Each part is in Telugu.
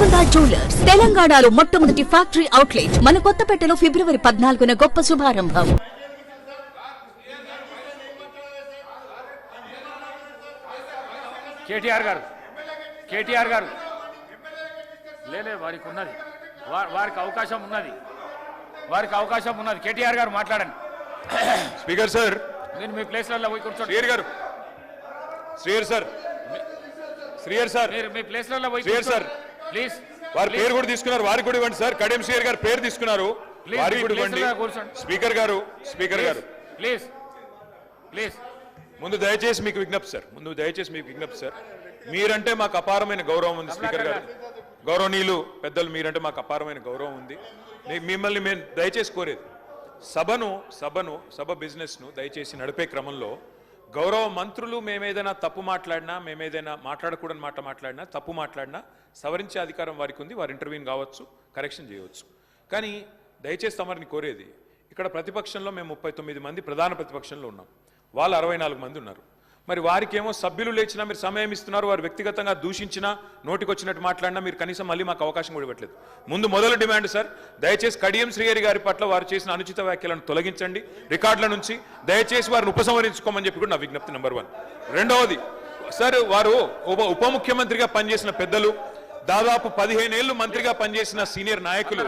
గోల్కొండ జ్యువెలర్స్ తెలంగాణలో మొట్టమొదటి ఫ్యాక్టరీ అవుట్లెట్ మన కొత్తపేటలో ఫిబ్రవరి పద్నాలుగున గొప్ప శుభారంభం. కేటీఆర్ గారు కేటీఆర్ గారు. లేలే వారికి ఉన్నది. వారికి అవకాశం ఉన్నది. వారికి అవకాశం ఉన్నది. కేటీఆర్ గారు మాట్లాడండి. Speaker sir. నేను మీ ప్లేస్లలో పోయి కూర్చోండి. శ్రీయర్ గారు. శ్రీయర్ సార్. శ్రీయర్ సార్. మీరు మీ ప్లేస్లలో పోయి శ్రీయర్ సార్. ప్లీజ్ వారి పేరు కూడా తీసుకున్నారు వారికి కూడా ఇవ్వండి సార్. శ్రీయర్ గారు పేరు తీసుకున్నారు. వారికి కూడా ఇవ్వండి. స్పీకర్ గారు స్పీకర్ గారు. ప్లీజ్ ప్లీజ్ ముందు దయచేసి మీకు విజ్ఞప్తి సార్. ముందు దయచేసి మీకు విజ్ఞప్తి సార్. మీరంటే మాకు అపారమైన గౌరవం ఉంది స్పీకర్ గారు. గౌరవనీయులు పెద్దలు మీరంటే మాకు అపారమైన గౌరవం ఉంది. మిమ్మల్ని మేము దయచేసి కోరేది సభను సభను సభ బిజినెస్ను దయచేసి నడిపే క్రమంలో గౌరవ మంత్రులు మేమేదైనా తప్పు మాట్లాడినా మేమేదైనా మాట్లాడకూడని మాట మాట్లాడినా తప్పు మాట్లాడినా సవరించే అధికారం వారికి ఉంది వారు ఇంటర్వ్యూని కావచ్చు కరెక్షన్ చేయవచ్చు. కానీ దయచేసి తమరిని కోరేది ఇక్కడ ప్రతిపక్షంలో మేము ముప్పై తొమ్మిది మంది ప్రధాన ప్రతిపక్షంలో ఉన్నాం. వాళ్ళు అరవై నాలుగు మంది ఉన్నారు. మరి వారికేమో సభ్యులు లేచినా మీరు సమయం ఇస్తున్నారు వారు వ్యక్తిగతంగా దూషించినా నోటికొచ్చినట్టు మాట్లాడినా మీరు కనీసం మళ్ళీ మాకు అవకాశం కూడా ఇవ్వట్లేదు. ముందు మొదలు డిమాండ్ సార్ దయచేసి కడియం శ్రీహరి గారి పట్ల వారు చేసిన అనుచిత వ్యాఖ్యలను తొలగించండి. రికార్డుల నుంచి దయచేసి వారిని ఉపసంహరించుకోమని చెప్పి కూడా నా విజ్ఞప్తి నెంబర్ వన్. రెండవది సార్ వారు ఉప ఉప ముఖ్యమంత్రిగా పనిచేసిన పెద్దలు దాదాపు పదిహేను ఏళ్ళు మంత్రిగా పనిచేసిన సీనియర్ నాయకులు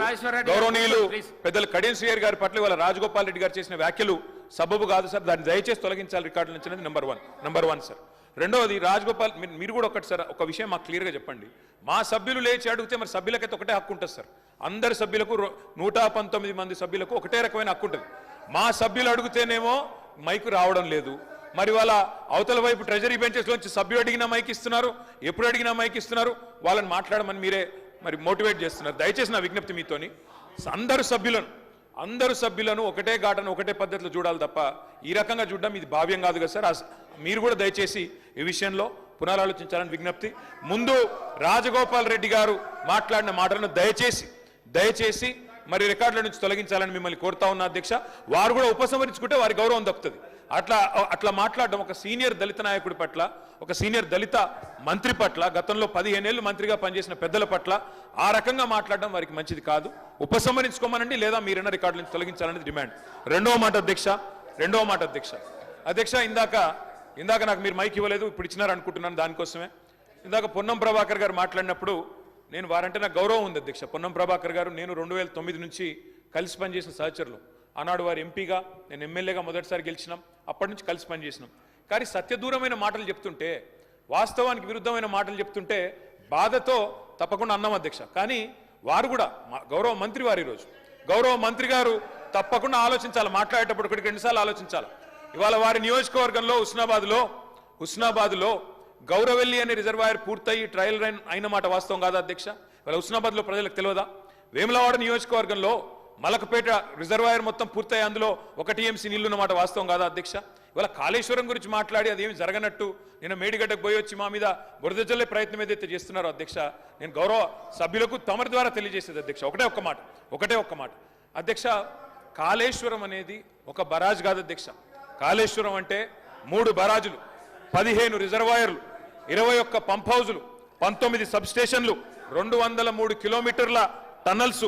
గౌరవనీయులు. పెద్దలు కడియం శ్రీహరి గారి పట్ల వాళ్ళ రాజగోపాల్ రెడ్డి గారు చేసిన వ్యాఖ్యలు సబబు కాదు సార్. దాన్ని దయచేసి తొలగించాలి రికార్డుల నుంచి అనేది number one number one sir రెండవది రాజగోపాల్ మీరు- కూడా ఒకటి సార్ ఒక విషయం మాకు క్లియర్గా చెప్పండి. మా సభ్యులు లేచి అడిగితే మరి సభ్యులకైతే ఒకటే హక్కు ఉంటుంది సార్ అందరి సభ్యులకు నూట పంతొమ్మిది మంది సభ్యులకు ఒకటే రకమైన హక్కు ఉంటుంది. మా సభ్యులు అడిగితేనేమో మైకు రావడం లేదు. మరి వాళ్ళ అవతల వైపు ట్రెజరీ బెంచెస్ లోంచి సభ్యులు అడిగినా మైక్ ఇస్తున్నారు ఎప్పుడు అడిగినా మైక్ ఇస్తున్నారు వాళ్ళని మాట్లాడమని మీరే మరి మోటివేట్ చేస్తున్నారు. దయచేసి నా విజ్ఞప్తి మీతోని అందరు సభ్యులను అందరు సభ్యులను ఒకటే ఘాటను ఒకటే పద్ధతిలో చూడాలి తప్ప ఈ రకంగా చూడడం ఇది భావ్యం కాదు కదా సార్. మీరు కూడా దయచేసి ఈ విషయంలో పునరాలోచించాలని విజ్ఞప్తి. ముందు రాజగోపాల్ రెడ్డి గారు మాట్లాడిన మాటలను దయచేసి దయచేసి మరి రికార్డుల నుంచి తొలగించాలని మిమ్మల్ని కోరుతా ఉన్నా అధ్యక్ష. వారు కూడా ఉపసంహరించుకుంటే వారి గౌరవం దక్కుతుంది. అట్లా అట్లా మాట్లాడడం ఒక సీనియర్ దళిత నాయకుడి పట్ల ఒక సీనియర్ దళిత మంత్రి పట్ల గతంలో పదిహేనేళ్ళు మంత్రిగా పనిచేసిన పెద్దల పట్ల ఆ రకంగా మాట్లాడడం వారికి మంచిది కాదు. ఉపసంహరించుకోమనండి లేదా మీరైనా రికార్డుల నుంచి తొలగించాలనేది డిమాండ్. రెండవ మాట అధ్యక్ష రెండవ మాట అధ్యక్ష. అధ్యక్ష ఇందాక ఇందాక నాకు మీరు మైక్ ఇవ్వలేదు ఇప్పుడు ఇచ్చినారు అనుకుంటున్నాను దానికోసమే. ఇందాక పొన్నం ప్రభాకర్ గారు మాట్లాడినప్పుడు నేను వారంటే నాకు గౌరవం ఉంది అధ్యక్ష. పొన్నం ప్రభాకర్ గారు నేను రెండు వేల తొమ్మిది నుంచి కలిసి పనిచేసిన సహచరులు. ఆనాడు వారు ఎంపీగా నేను ఎమ్మెల్యేగా మొదటిసారి గెలిచినాం. అప్పటి నుంచి కలిసి పనిచేసినాం. కానీ సత్యదూరమైన మాటలు చెప్తుంటే వాస్తవానికి విరుద్ధమైన మాటలు చెప్తుంటే బాధతో తప్పకుండా అన్నాం అధ్యక్ష. కానీ వారు కూడా మా గౌరవ మంత్రి వారు ఈరోజు. గౌరవ మంత్రి గారు తప్పకుండా ఆలోచించాలి. మాట్లాడేటప్పుడు ఇక్కడికి రెండుసార్లు ఆలోచించాలి. ఇవాళ వారి నియోజకవర్గంలో హుస్నాబాద్లో హుస్నాబాద్లో గౌరవెల్లి అనే రిజర్వాయర్ పూర్తయి ట్రయల్ రైన్ అయిన మాట వాస్తవం కాదా అధ్యక్ష? ఇవాళ హుస్నాబాద్లో ప్రజలకు తెలియదా? వేములవాడ నియోజకవర్గంలో మలకపేట రిజర్వాయర్ మొత్తం పూర్తయి అందులో ఒక టీఎంసీ నీళ్ళు ఉన్నమాట వాస్తవం కాదా అధ్యక్ష? ఇవాళ కాళేశ్వరం గురించి మాట్లాడి అదేమి జరగనట్టు నేను మేడిగడ్డకు పోయి వచ్చి మా మీద బురద జల్లే ప్రయత్నం ఏదైతే చేస్తున్నారో అధ్యక్ష నేను గౌరవ సభ్యులకు తమరి ద్వారా తెలియజేసేది అధ్యక్ష. ఒకటే ఒక్క మాట ఒకటే ఒక్క మాట. అధ్యక్ష కాళేశ్వరం అనేది ఒక బరాజ్ కాదు అధ్యక్ష. కాళేశ్వరం అంటే మూడు బరాజులు పదిహేను రిజర్వాయర్లు ఇరవై ఒక్క పంప్ హౌజులు పంతొమ్మిది సబ్ స్టేషన్లు రెండు వందల మూడు కిలోమీటర్ల టన్నల్సు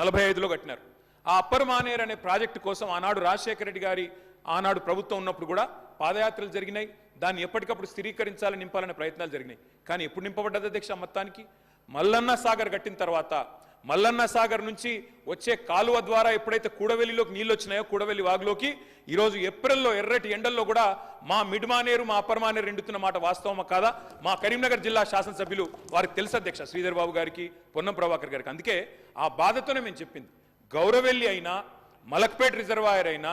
నలభై ఐదులో కట్టినారు. ఆ అప్పర్ మానేర్ అనే ప్రాజెక్టు కోసం ఆనాడు రాజశేఖర రెడ్డి గారి ఆనాడు ప్రభుత్వం ఉన్నప్పుడు కూడా పాదయాత్రలు జరిగినాయి. దాన్ని ఎప్పటికప్పుడు స్థిరీకరించాలని నింపాలనే ప్రయత్నాలు జరిగినాయి. కానీ ఎప్పుడు నింపబడ్డది అధ్యక్ష మొత్తానికి? మల్లన్న సాగర్ కట్టిన తర్వాత మల్లన్న సాగర్ నుంచి వచ్చే కాలువ ద్వారా ఎప్పుడైతే కూడవెల్లిలోకి నీళ్ళు వచ్చినాయో కూడవెల్లి వాగులోకి ఈరోజు ఏప్రిల్లో ఎర్రటి ఎండల్లో కూడా మా మిడ్మానేరు మా అపర్మానేరు ఎండుతున్న మాట వాస్తవమా కాదా? మా కరీంనగర్ జిల్లా శాసనసభ్యులు వారికి తెలుసు అధ్యక్ష శ్రీధర్ బాబు గారికి పొన్నం ప్రభాకర్ గారికి. అందుకే ఆ బాధతోనే మేము చెప్పింది. గౌరవెల్లి అయినా మలక్పేట్ రిజర్వాయర్ అయినా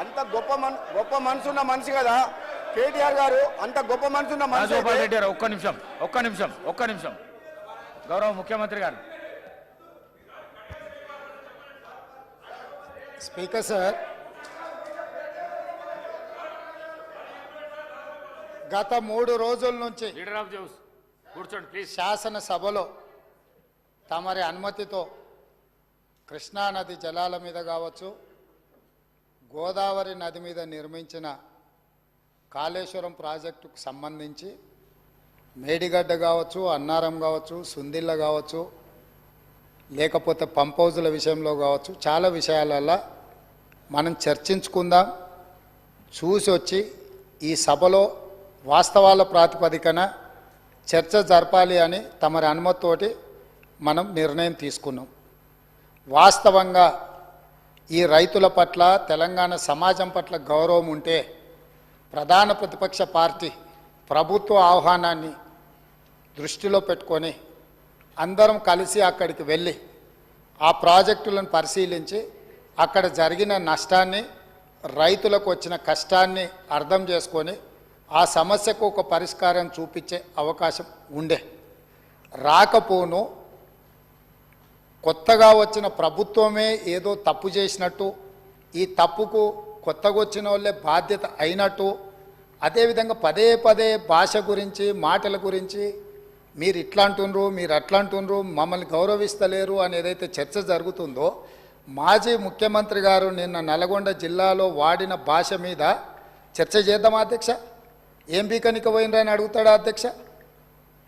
అంత గొప్ప మన్ గొప్ప మనసు ఉన్న మనిషి కదా. కేటీఆర్ గారు అంత గొప్ప మనసు ఉన్న మనిషి అయితే రెడ్డి గారు ఒక్క నిమిషం ఒక్క నిమిషం ఒక్క నిమిషం. గౌరవ ముఖ్యమంత్రి గారు. Speaker sir. గత మూడు రోజుల నుంచి లీడర్ ఆఫ్ జౌస్ కూర్చోండి ప్లీజ్ శాసనసభలో తమరి అనుమతితో కృష్ణానది జలాల మీద కావచ్చు గోదావరి నది మీద నిర్మించిన కాళేశ్వరం ప్రాజెక్టుకు సంబంధించి మేడిగడ్డ కావచ్చు అన్నారం కావచ్చు సుందిళ్ళ కావచ్చు లేకపోతే పంప్ హౌజుల విషయంలో కావచ్చు చాలా విషయాలలో మనం చర్చించుకుందాం. చూసి వచ్చి ఈ సభలో వాస్తవాల ప్రాతిపదికన చర్చ జరపాలి అని తమరి అనుమతితోటి మనం నిర్ణయం తీసుకున్నాం. వాస్తవంగా ఈ రైతుల పట్ల తెలంగాణ సమాజం పట్ల గౌరవం ఉంటే ప్రధాన ప్రతిపక్ష పార్టీ ప్రభుత్వ ఆహ్వానాన్ని దృష్టిలో పెట్టుకొని అందరం కలిసి అక్కడికి వెళ్ళి ఆ ప్రాజెక్టులను పరిశీలించి అక్కడ జరిగిన నష్టాన్ని రైతులకు వచ్చిన కష్టాన్ని అర్థం చేసుకొని ఆ సమస్యకు ఒక పరిష్కారం చూపించే అవకాశం ఉండే. రాకపోను కొత్తగా వచ్చిన ప్రభుత్వమే ఏదో తప్పు చేసినట్టు ఈ తప్పుకు కొత్తగా వచ్చిన వాళ్ళే బాధ్యత అయినట్టు అదేవిధంగా పదే పదే భాష గురించి మాటల గురించి మీరు ఇట్లా అంటుండ్రు మీరు అట్లా అంటుండ్రు మమ్మల్ని గౌరవిస్తలేరు అని ఏదైతే చర్చ జరుగుతుందో మాజీ ముఖ్యమంత్రి గారు నిన్న నల్గొండ జిల్లాలో వాడిన భాష మీద చర్చ చేద్దామా అధ్యక్ష? ఏం బీకనిక పోయినరని అడుగుతాడా అధ్యక్ష?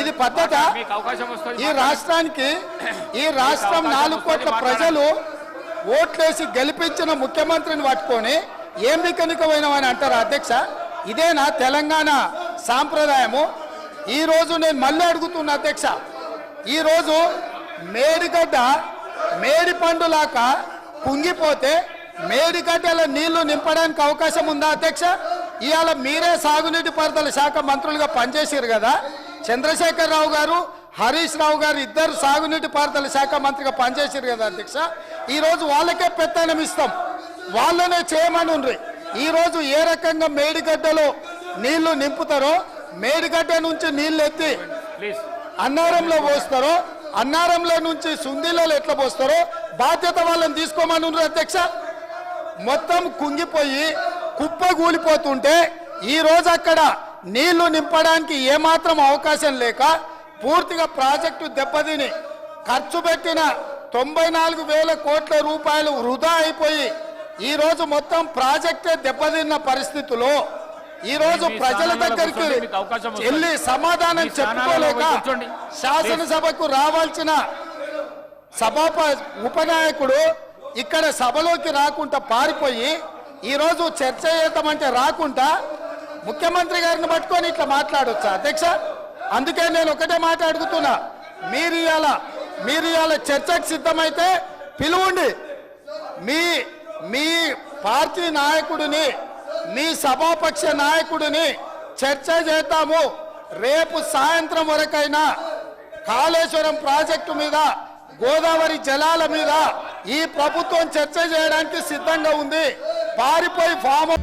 ఇది పద్ధత. ఈ రాష్ట్రానికి ఈ రాష్ట్రం నాలుగు కోట్ల ప్రజలు ఓట్లేసి గెలిపించిన ముఖ్యమంత్రిని పట్టుకొని ఏం బిక్కనికమైనవని అంటారు అధ్యక్ష? ఇదేనా తెలంగాణ సాంప్రదాయము? ఈ రోజు నేను మళ్ళీ అడుగుతున్నా అధ్యక్ష. ఈ రోజు మేడిగడ్డ మేడి పండులాక కుంగిపోతే మేడిగడ్డల నీళ్ళు నింపడానికి అవకాశం ఉందా అధ్యక్ష? ఇవాళ మీరే సాగునీటి పారుదల శాఖ మంత్రులుగా పనిచేసారు కదా. చంద్రశేఖర్ రావు గారు హరీష్ రావు గారు ఇద్దరు సాగునీటి పారుదల శాఖ మంత్రిగా పనిచేసారు కదా అధ్యక్ష. ఈ రోజు వాళ్ళకే పెత్తనం ఇస్తాం. వాళ్ళనే చేయమని ఉండ్రి. ఈ రోజు ఏ రకంగా మేడిగడ్డలో నీళ్ళు నింపుతారో మేడిగడ్డ నుంచి నీళ్ళు ఎత్తి అన్నారంలో పోస్తారో అన్నారంలో నుంచి సుందీలలో ఎట్లా పోస్తారో బాధ్యత వాళ్ళని తీసుకోమని ఉండ్రి అధ్యక్ష. మొత్తం కుంగిపోయి కుప్ప కూలిపోతుంటే ఈ రోజు అక్కడ నీళ్ళు నింపడానికి ఏమాత్రం అవకాశం లేక పూర్తిగా ప్రాజెక్టు దెబ్బతిని ఖర్చు పెట్టిన తొంభై నాలుగు వేల కోట్ల రూపాయలు వృధా అయిపోయి ఈ రోజు మొత్తం ప్రాజెక్టే దెబ్బతిన్న పరిస్థితిలో ఈ రోజు మీ ప్రజల దగ్గరికి. వెళ్ళి సమాధానం చెప్పుకోలేక. శాసనసభకు రావాల్సిన సభాప ఉపనాయకుడు ఇక్కడ సభలోకి రాకుండా పారిపోయి ఈరోజు చర్చ చేద్దామంటే రాకుండా ముఖ్యమంత్రి గారిని పట్టుకొని ఇట్లా మాట్లాడొచ్చా అధ్యక్ష? అందుకే నేను ఒకటే మాట అడుగుతున్నా. మీరు ఇవాళ మీరు ఇవాళ చర్చకు సిద్ధమైతే పిలువండి. మీ మీ పార్టీ నాయకుడిని మీ సభాపక్ష నాయకుడిని చర్చ చేద్దాము. రేపు సాయంత్రం వరకైనా కాళేశ్వరం ప్రాజెక్టు మీద గోదావరి జలాల మీద ఈ ప్రభుత్వం చర్చ చేయడానికి సిద్ధంగా ఉంది. పారిపోయి ఫామ్